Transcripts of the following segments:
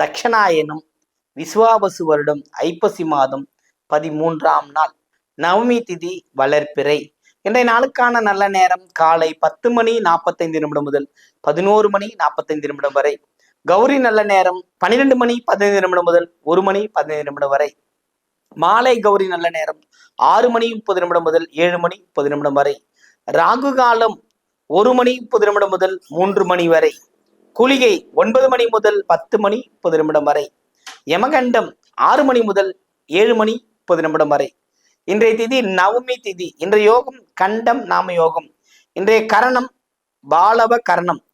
தட்சணாயனம் விஸ்வாபசு வருடம் ஐப்பசி மாதம் பதிமூன்றாம் நாள் நவமி திதி வளர்ப்பிறை இன்றைய நாளுக்கான நல்ல நேரம் காலை பத்து மணி நாற்பத்தைந்து நிமிடம் முதல் பதினோரு மணி நாற்பத்தைந்து நிமிடம் வரை. கௌரி நல்ல நேரம் பன்னிரெண்டு மணி பதினைந்து நிமிடம் முதல் ஒரு மணி பதினைந்து நிமிடம் வரை. மாலை கௌரி நல்ல நேரம் ஆறு மணி முப்பது நிமிடம் முதல் ஏழு மணி முப்பது நிமிடம் வரை. ராகு காலம் ஒரு மணி முப்பது நிமிடம் முதல் மூன்று மணி வரை. குளிகை ஒன்பது மணி முதல் பத்து மணி முப்பது நிமிடம் வரை. யமகண்டம் ஆறு மணி முதல் ஏழு மணி முப்பது நிமிடம் வரை. இன்றைய திதி நவமி திதி. இன்றைய யோகம் கண்டம் நாம யோகம். இன்றைய கரணம் பாலவ கரணம்.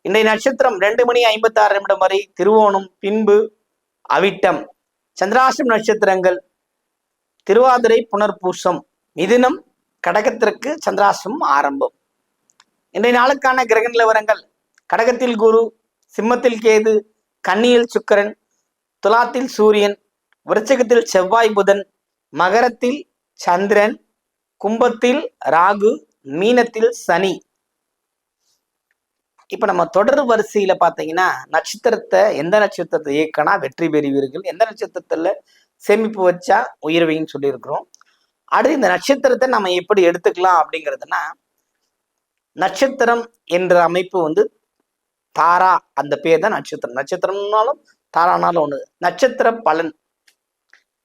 இன்றைய நட்சத்திரம் ரெண்டு மணி ஐம்பத்தி ஆறு நிமிடம் வரை. திருவோணம் பின்பு அவிட்டம். சந்திராசம் நட்சத்திரங்கள் திருவாதிரை புனர்பூசம். மிதுனம் கடகத்திற்கு சந்திராசம் ஆரம்பம். இன்றைய நாளுக்கான கிரக நிலவரங்கள் கடகத்தில் குரு சிம்மத்தில் கேது கன்னியில் சுக்கிரன் துலாத்தில் சூரியன் விருச்சகத்தில் செவ்வாய் புதன் மகரத்தில் சந்திரன் கும்பத்தில் ராகு மீனத்தில் சனி. இப்ப நம்ம தொடர் வரிசையில பாத்தீங்கன்னா நட்சத்திரத்தை எந்த நட்சத்திரத்தை இயக்கினா வெற்றி பெறுவீர்கள் எந்த நட்சத்திரத்துல சேமிப்பு வச்சா உயர்வைன்னு சொல்லியிருக்கிறோம். அடுத்து இந்த நட்சத்திரத்தை நம்ம எப்படி எடுத்துக்கலாம் அப்படிங்கிறதுனா நட்சத்திரம் என்ற அமைப்பு வந்து தாரா அந்த பேர் தான் நட்சத்திரம். நட்சத்திரம்னாலும் தாரானாலும் ஒண்ணு. நட்சத்திர பலன்.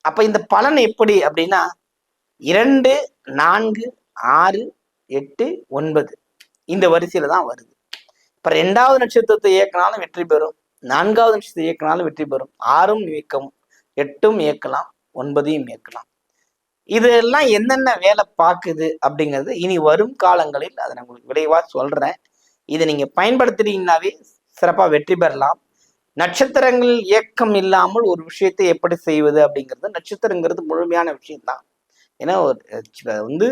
அப்ப இந்த பலன் எப்படி அப்படின்னா இரண்டு நான்கு ஆறு எட்டு ஒன்பது. இந்த வரிசையில தான் வருது. இப்ப ரெண்டாவது நட்சத்திரத்தை இயக்கினாலும் வெற்றி பெறும். நான்காவது நட்சத்திரத்தை இயக்கினாலும் வெற்றி பெறும். ஆறும் இயக்கம் எட்டும் இயக்கலாம் ஒன்பதையும் இயக்கலாம். இதெல்லாம் என்னென்ன வேலை பார்க்குது அப்படிங்கிறது இனி வரும் காலங்களில் அதை நான் உங்களுக்கு விரைவாக சொல்றேன். இதை நீங்க பயன்படுத்துறீங்கன்னாவே சிறப்பா வெற்றி பெறலாம். நட்சத்திரங்கள் இயக்கம் இல்லாமல் ஒரு விஷயத்தை எப்படி செய்வது அப்படிங்கிறது நட்சத்திரங்கிறது முழுமையான விஷயம்தான். ஏன்னா ஒரு வந்து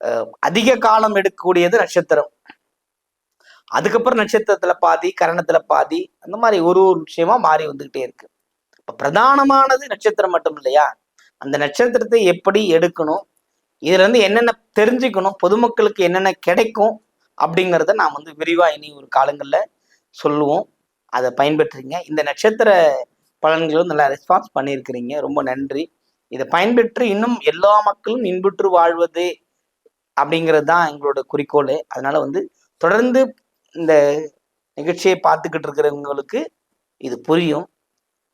அஹ் அதிக காலம் எடுக்கக்கூடியது நட்சத்திரம். அதுக்கப்புறம் நட்சத்திரத்துல பாதி கரணத்துல பாதி அந்த மாதிரி ஒரு ஒரு விஷயமா மாறி வந்துகிட்டே இருக்கு. இப்போ பிரதானமானது நட்சத்திரம் மட்டும் இல்லையா? அந்த நட்சத்திரத்தை எப்படி எடுக்கணும்? இதுல இருந்து என்னென்ன தெரிஞ்சுக்கணும்? பொதுமக்களுக்கு என்னென்ன கிடைக்கும்? அப்படிங்கிறத நாம் வந்து விரிவாக இனி ஒரு காலங்களில் சொல்லுவோம். அதை பயன்பெற்றுங்க இந்த நட்சத்திர பலன்களும் நல்லா ரெஸ்பான்ஸ் பண்ணியிருக்கிறீங்க. ரொம்ப நன்றி. இதை பயன்பெற்று இன்னும் எல்லா மக்களும் இன்புற்று வாழ்வது அப்படிங்கிறது தான் எங்களோட குறிக்கோள். அதனால வந்து தொடர்ந்து இந்த நிகழ்ச்சியை பார்த்துக்கிட்டு இருக்கிறவங்களுக்கு இது புரியும்.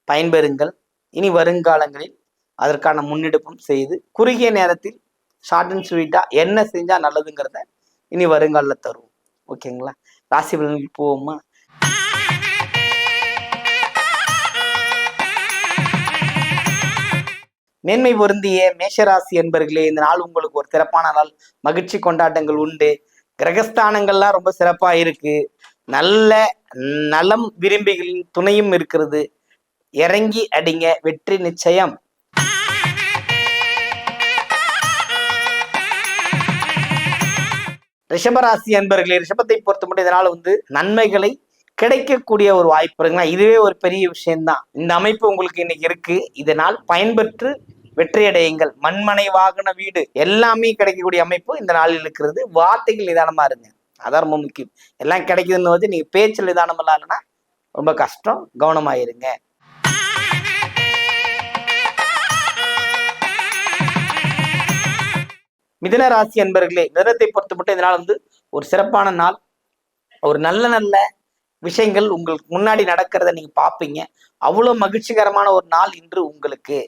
பயன்பெறுங்கள். இனி வருங்காலங்களில் அதற்கான முன்னெடுப்பும் செய்து குறுகிய நேரத்தில் ஷார்ட் அண்ட் ஸ்வீட்டாக என்ன செஞ்சால் நல்லதுங்கிறத இனி வருங்காலில் தருவோம். ஓகேங்களா? ராசி பலன்கள் போவோமா? மேன்மை பொருந்திய மேஷராசி என்பர்களே இந்த நாள் உங்களுக்கு ஒரு சிறப்பான நாள். மகிழ்ச்சி கொண்டாட்டங்கள் உண்டு. கிரகஸ்தானங்கள்லாம் ரொம்ப சிறப்பா இருக்கு. நல்ல நலம் விரும்பிகளின் துணையும் இருக்கிறது. இறங்கி அடிங்க. வெற்றி நிச்சயம். ரிஷபராசி அன்பர்களே ரிஷபத்தை பொறுத்த மட்டும் இதனால் வந்து நன்மைகளை கிடைக்கக்கூடிய ஒரு வாய்ப்பு இருக்குங்களா? இதுவே ஒரு பெரிய விஷயம்தான். இந்த அமைப்பு உங்களுக்கு இன்னைக்கு இருக்கு. இதனால் பயன்பெற்று வெற்றியடையுங்கள் மண்மனை வாகன வீடு எல்லாமே கிடைக்கக்கூடிய அமைப்பு இந்த நாளில் இருக்கிறது. வார்த்தைகள் நிதானமா இருங்க. அதான் ரொம்ப முக்கியம். எல்லாம் கிடைக்குதுன்னு வந்து நீங்க பேச்சில் நிதானம் இல்லாதனா ரொம்ப கஷ்டம். கவனமாயிருங்க. மிதன ராசி அன்பர்களே மிதனத்தை பொறுத்து மட்டும் இதனால் வந்து ஒரு சிறப்பான நாள் ஒரு நல்ல நல்ல விஷயங்கள் உங்களுக்கு முன்னாடி நடக்கிறத நீங்க பாப்பீங்க அவ்வளவு மகிழ்ச்சிகரமான ஒரு நாள் இன்று உங்களுக்கு.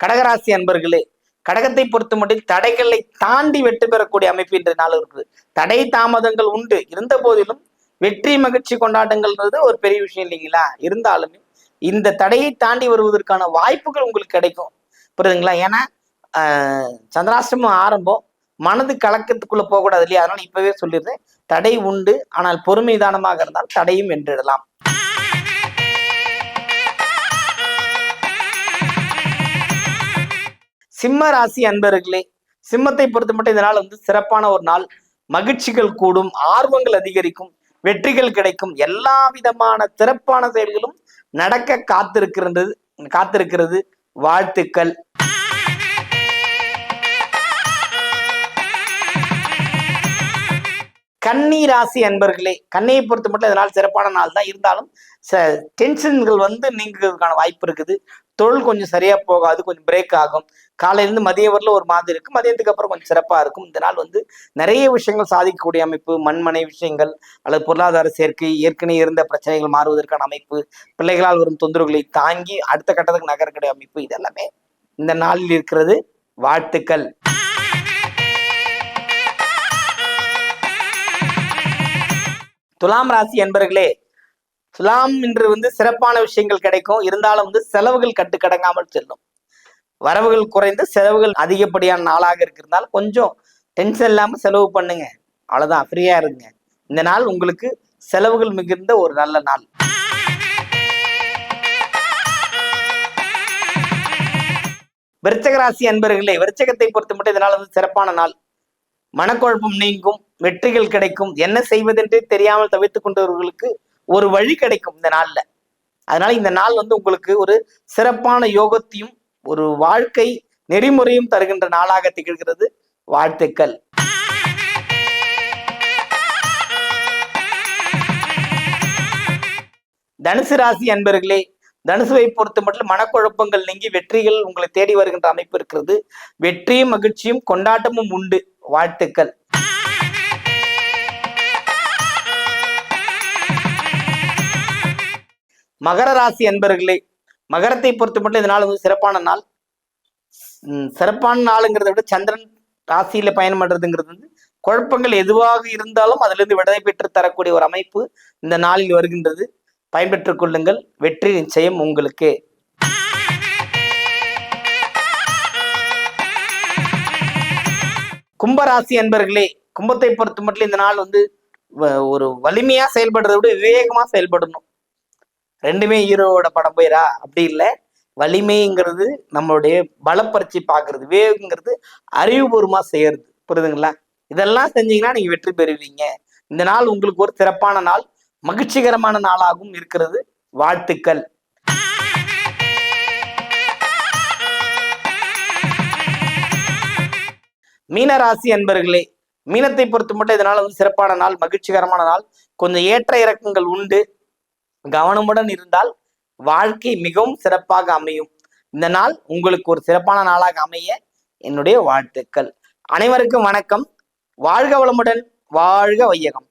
கடகராசி அன்பர்களே கடகத்தை பொறுத்த மட்டும் தடைகளை தாண்டி வெற்றி பெறக்கூடிய அமைப்பு இன்றைய நாள் இருக்குது தடை தாமதங்கள் உண்டு. இருந்த போதிலும் வெற்றி மகிழ்ச்சி கொண்டாட்டங்கள்ன்றது ஒரு பெரிய விஷயம் இல்லைங்களா? இருந்தாலுமே இந்த தடையை தாண்டி வருவதற்கான வாய்ப்புகள் உங்களுக்கு கிடைக்கும். புரியுதுங்களா? ஏன்னா ஆஹ், சந்திராஷ்டமம் ஆரம்பம். மனது கலக்கத்துக்குள்ள போகக்கூடாது இல்லையா? அதனால இப்பவே சொல்லிடுறேன். தடை உண்டு. ஆனால் பொறுமை தானமாக இருந்தால் தடையும் வென்றிடலாம். சிம்ம ராசி அன்பர்களே சிம்மத்தை பொறுத்த மட்டும் இந்த நாள் வந்து சிறப்பான ஒரு நாள். மகிழ்ச்சிகள் கூடும். ஆர்வங்கள் அதிகரிக்கும். வெற்றிகள் கிடைக்கும். எல்லா விதமான சிறப்பான செயல்களும் நடக்க காத்திருக்கிறது காத்திருக்கிறது. வாழ்த்துக்கள். கன்னி ராசி அன்பர்களே கன்னியை பொறுத்த மட்டும் இதனால் சிறப்பான நாள் தான். இருந்தாலும் ச- டென்ஷன்கள் வந்து நீங்கிறதுக்கான வாய்ப்பு இருக்குது. தொழில் கொஞ்சம் சரியா போகாது கொஞ்சம் பிரேக் ஆகும். காலையிலேருந்து மதியம் வரல ஒரு மாதிரி இருக்கும் மதியத்துக்கு அப்புறம் கொஞ்சம் சிறப்பா இருக்கும். இந்த நாள் வந்து நிறைய விஷயங்கள் சாதிக்கக்கூடிய அமைப்பு. மண்மனை விஷயங்கள் அல்லது பொருளாதார சேர்க்கை ஏற்கனவே இருந்த பிரச்சனைகள் மாறுவதற்கான அமைப்பு. பிள்ளைகளால் வரும் தொந்தரவுகளை தாங்கி அடுத்த கட்டத்துக்கு நகரக்கூடிய அமைப்பு. இதெல்லாமே இந்த நாளில் இருக்கிறது. வாழ்த்துக்கள். துலாம் ராசி என்பர்களே துலாம் இன்று வந்து சிறப்பான விஷயங்கள் கிடைக்கும். இருந்தாலும் வந்து செலவுகள் கட்டுக்கடங்காமல் செல்லும். வரவுகள் குறைந்து செலவுகள் அதிகப்படியான நாளாக இருக்கிறதுனால கொஞ்சம் டென்ஷன் இல்லாமல் செலவு பண்ணுங்க. அவ்வளோதான் ஃப்ரீயா இருங்க. இந்த நாள் உங்களுக்கு செலவுகள் மிகுந்த ஒரு நல்ல நாள். விருச்சக ராசி அன்பர்களே விருச்சகத்தை பொறுத்த மட்டும் இதனால் வந்து சிறப்பான நாள். மனக்குழப்பம் நீங்கும். வெற்றிகள் கிடைக்கும். என்ன செய்வதென்றே தெரியாமல் தவித்துக் கொண்டவர்களுக்கு ஒரு வழி கிடைக்கும் இந்த நாள்ல. அதனால இந்த நாள் வந்து உங்களுக்கு ஒரு சிறப்பான யோகத்தையும் ஒரு வாழ்க்கை நெறிமுறையும் தருகின்ற நாளாக திகழ்கிறது. வாழ்த்துக்கள். தனுசு ராசி அன்பர்களே தனுசுவை பொறுத்த மட்டும் மனக்குழப்பங்கள் நீங்கி வெற்றிகள் உங்களை தேடி வருகின்ற அமைப்பு இருக்கிறது. வெற்றியும் மகிழ்ச்சியும் கொண்டாட்டமும் உண்டு. வாழ்த்துக்கள். மகர ராசி அன்பர்களே மகரத்தை பொறுத்த மட்டும் இந்த நாள் வந்து சிறப்பான நாள். சிறப்பான நாளுங்கிறத விட சந்திரன் ராசியில பயணம் பண்றதுங்கிறது வந்து குழப்பங்கள் எதுவாக இருந்தாலும் அதிலிருந்து விடுதலை பெற்று தரக்கூடிய ஒரு அமைப்பு இந்த நாளில் வருகின்றது. பயன்பெற்றுக் கொள்ளுங்கள். வெற்றி நிச்சயம் உங்களுக்கு. கும்பராசி அன்பர்களே கும்பத்தை பொறுத்த மட்டும் இந்த நாள் வந்து வ- ஒரு வலிமையா செயல்படுறதை விட விவேகமா செயல்படணும். ரெண்டுமே ஹீரோவோட படம் போயிரா? அப்படி இல்லை. வலிமைங்கிறது நம்மளுடைய பலப்பரிச்சு பார்க்கறது விவேகங்கிறது அறிவுபூர்வமாக செய்யறது. புரியுதுங்களா? இதெல்லாம் செஞ்சீங்கன்னா நீங்க வெற்றி பெறுவீங்க. இந்த நாள் உங்களுக்கு ஒரு சிறப்பான நாள் மகிழ்ச்சிகரமான நாளாகவும் இருக்கிறது. வாழ்த்துக்கள். மீனராசி அன்பர்களே மீனத்தை பொறுத்து மட்டும் இதனால வந்து சிறப்பான நாள் மகிழ்ச்சிகரமான நாள். கொஞ்சம் ஏற்ற இறக்கங்கள் உண்டு. கவனமுடன் இருந்தால் வாழ்க்கை மிகவும் சிறப்பாக அமையும். இந்த நாள் உங்களுக்கு ஒரு சிறப்பான நாளாக அமைய என்னுடைய வாழ்த்துக்கள். அனைவருக்கும் வணக்கம். வாழ்க வளமுடன் வாழ்க வையகம்.